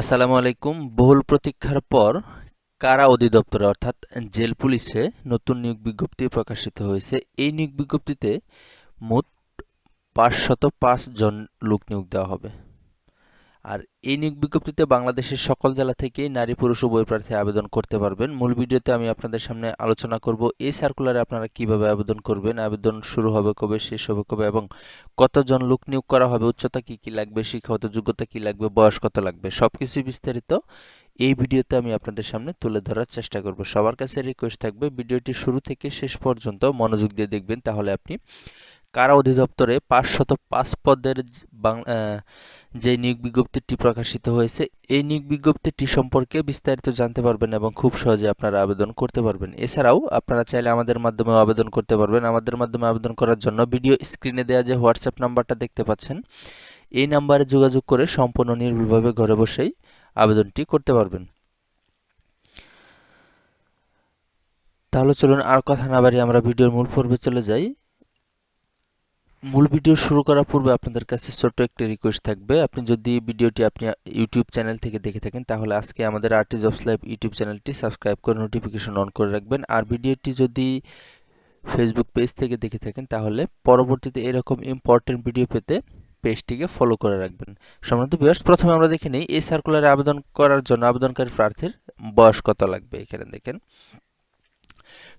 আসসালামু আলাইকুম। বহুল প্রতীক্ষার পর কারা অধিদপ্তরে, অর্থাৎ জেল পুলিশে নতুন নিয়োগ বিজ্ঞপ্তি প্রকাশিত হয়েছে? এই নিয়োগ বিজ্ঞপ্তিতে মোট পাঁচশত পাঁচ জন লোক নিয়োগ দেওয়া হবে। আর এই নিয়োগ বিজ্ঞপ্তিতে বাংলাদেশের সকল জেলা থেকেই নারী, পুরুষ, উভয় প্রার্থী আবেদন করতে পারবেন। মূল ভিডিওতে আমি আপনাদের সামনে আলোচনা করব, এই সার্কুলারে আপনারা কীভাবে আবেদন করবেন, আবেদন শুরু হবে কবে, শেষ হবে কবে, এবং কতজন লোক নিয়োগ করা হবে, উচ্চতা কি কি লাগবে, শিক্ষাগত যোগ্যতা কি লাগবে, বয়স কত লাগবে, সবকিছু বিস্তারিত এই ভিডিওতে আমি আপনাদের সামনে তুলে ধরার চেষ্টা করব। সবার কাছে রিকোয়েস্ট থাকবে, ভিডিওটি শুরু থেকে শেষ পর্যন্ত মনোযোগ দিয়ে দেখবেন, তাহলে আপনি কারা অধিদপ্তরে পাঁচশত পাঁচ পদের যে নিয়োগ বিজ্ঞপ্তিটি প্রকাশিত হয়েছে, এই নিয়োগ বিজ্ঞপ্তিটি সম্পর্কে বিস্তারিত জানতে পারবেন এবং খুব সহজে আপনারা আবেদন করতে পারবেন। এছাড়াও আপনারা চাইলে আমাদের মাধ্যমে আবেদন করতে পারবেন। আমাদের মাধ্যমে আবেদন করার জন্য ভিডিও স্ক্রিনে দেওয়া যে হোয়াটসঅ্যাপ নাম্বারটা দেখতে পাচ্ছেন, এই নাম্বারে যোগাযোগ করে সম্পূর্ণ নির্ভুলভাবে ঘরে বসেই আবেদনটি করতে পারবেন। তাহলে চলুন আর কথা না বাড়িয়ে আমরা ভিডিওর মূল পর্বে চলে যাই। মূল ভিডিও শুরু করার পূর্বে আপনাদের কাছে ছোট্ট একটি রিকোয়েস্ট থাকবে। আপনি যদি ভিডিওটি আপনি ইউটিউব চ্যানেল থেকে দেখে থাকেন, তাহলে আজকে আমাদের আর্টি জবস লাইভ ইউটিউব চ্যানেলটি সাবস্ক্রাইব করে নোটিফিকেশন অন করে রাখবেন। আর ভিডিওটি যদি ফেসবুক পেজ থেকে দেখে থাকেন, তাহলে পরবর্তীতে এরকম ইম্পর্টেন্ট ভিডিও পেতে পেজটিকে ফলো করে রাখবেন। সম্মানিত ভিউয়ার্স প্রথমে আমরা দেখে নিই, এই সার্কুলারে আবেদন করার জন্য আবেদনকারী প্রার্থীর বয়স কত লাগবে? এখানে দেখেন,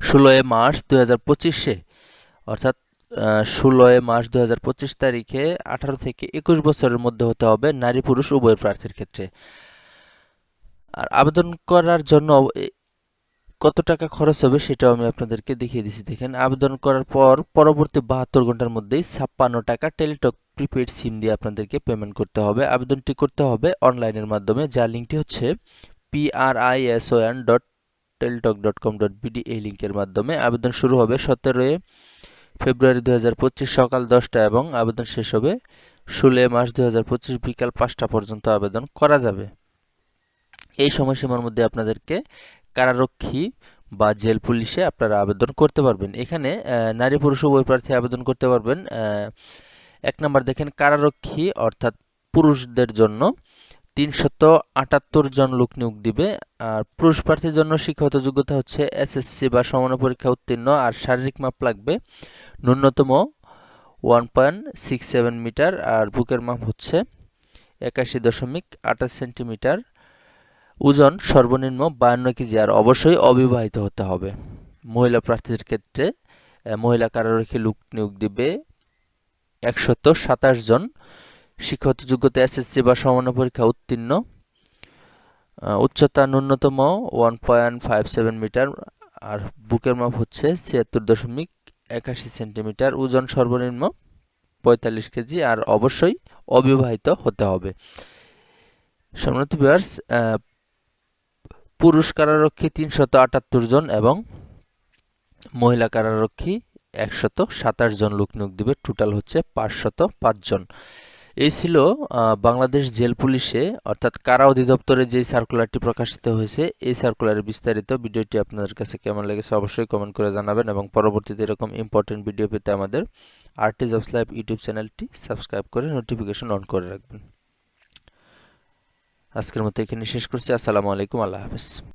ষোলোই মার্চ দু হাজার পঁচিশে, অর্থাৎ ষোলোই মার্চ দু হাজার পঁচিশ তারিখে আঠারো থেকে একুশ বছরের মধ্যে হতে হবে নারী পুরুষ উভয় প্রার্থীর ক্ষেত্রে। আর আবেদন করার জন্য কত টাকা খরচ হবে সেটাও আমি আপনাদেরকে দেখিয়ে দিচ্ছি দেখেন, আবেদন করার পর পরবর্তী বাহাত্তর ঘণ্টার মধ্যেই ছাপ্পান্ন টাকা টেলিটক প্রিপেড সিম দিয়ে আপনাদেরকে পেমেন্ট করতে হবে। আবেদনটি করতে হবে অনলাইনের মাধ্যমে, যার লিঙ্কটি হচ্ছে PRISON dot teletalk dot com dot BD এই লিঙ্কের মাধ্যমে। আবেদন শুরু হবে সতেরোই ফেব্রুয়ারি দুহাজার পঁচিশ সকাল দশটা এবং আবেদন শেষ হবে ষোলোই মার্চ দু হাজার পঁচিশ বিকাল পাঁচটা পর্যন্ত আবেদন করা যাবে। এই সময়সীমার মধ্যে আপনাদেরকে কারারক্ষী বা জেল পুলিশে আপনারা আবেদন করতে পারবেন। এখানে নারী পুরুষ উভয় প্রার্থী আবেদন করতে পারবেন। এক নম্বর দেখেন, কারারক্ষী অর্থাৎ পুরুষদের জন্য তিনশত আটাত্তর জন লোক নিয়োগ দিবে, আর পুরুষ প্রার্থীর জন্য শিক্ষাগত যোগ্যতা হচ্ছে এসএসসি বা সমান পরীক্ষা উত্তীর্ণ, আর শারীরিক মাপ লাগবে ন্যূনতম one point six seven meter, আর বুকের মাপ হচ্ছে একাশি দশমিক আঠাশ সেন্টিমিটার। ওজন সর্বনিম্ন বায়ান্ন কেজি, আর অবশ্যই অবিবাহিত হতে হবে। মহিলা প্রার্থীদের ক্ষেত্রে মহিলা কারারক্ষী লোক নিয়োগ দিবে একশত সাতাশ জন। শিক্ষাগত যোগ্যতা এসএসসি বা সমান পরীক্ষা উত্তীর্ণ উচ্চতা ন্যূনতম one point five seven meter আর বুকের মাপ হচ্ছে ছিয়াত্তর দশমিক একাশি সেন্টিমিটার, ওজন সর্বনিম্ন পঁয়তাল্লিশ কেজি, আর অবশ্যই অবিবাহিত হতে হবে। সম্মানিত বিয়ার্স পুরুষ কারারক্ষী তিনশত আটাত্তর জন এবং মহিলা কারারক্ষী একশত সাতাশ জন লোক নিয়োগ দিবে টোটাল হচ্ছে পাঁচশত পাঁচজন এই ছিল বাংলাদেশ জেল পুলিশে, অর্থাৎ কারা অধিদপ্তরে যে সার্কুলারটি প্রকাশিত হয়েছে, এই সার্কুলারের বিস্তারিত ভিডিওটি আপনাদের কাছে কেমন লেগেছে অবশ্যই কমেন্ট করে জানাবেন এবং পরবর্তীতে এরকম ইম্পর্টেন্ট ভিডিও পেতে আমাদের আরটি জবস লাইভ ইউটিউব চ্যানেলটি সাবস্ক্রাইব করে নোটিফিকেশন অন করে রাখবেন। আজকের মতো এখানে শেষ করছি। আসসালামু আলাইকুম। আল্লাহ হাফেজ।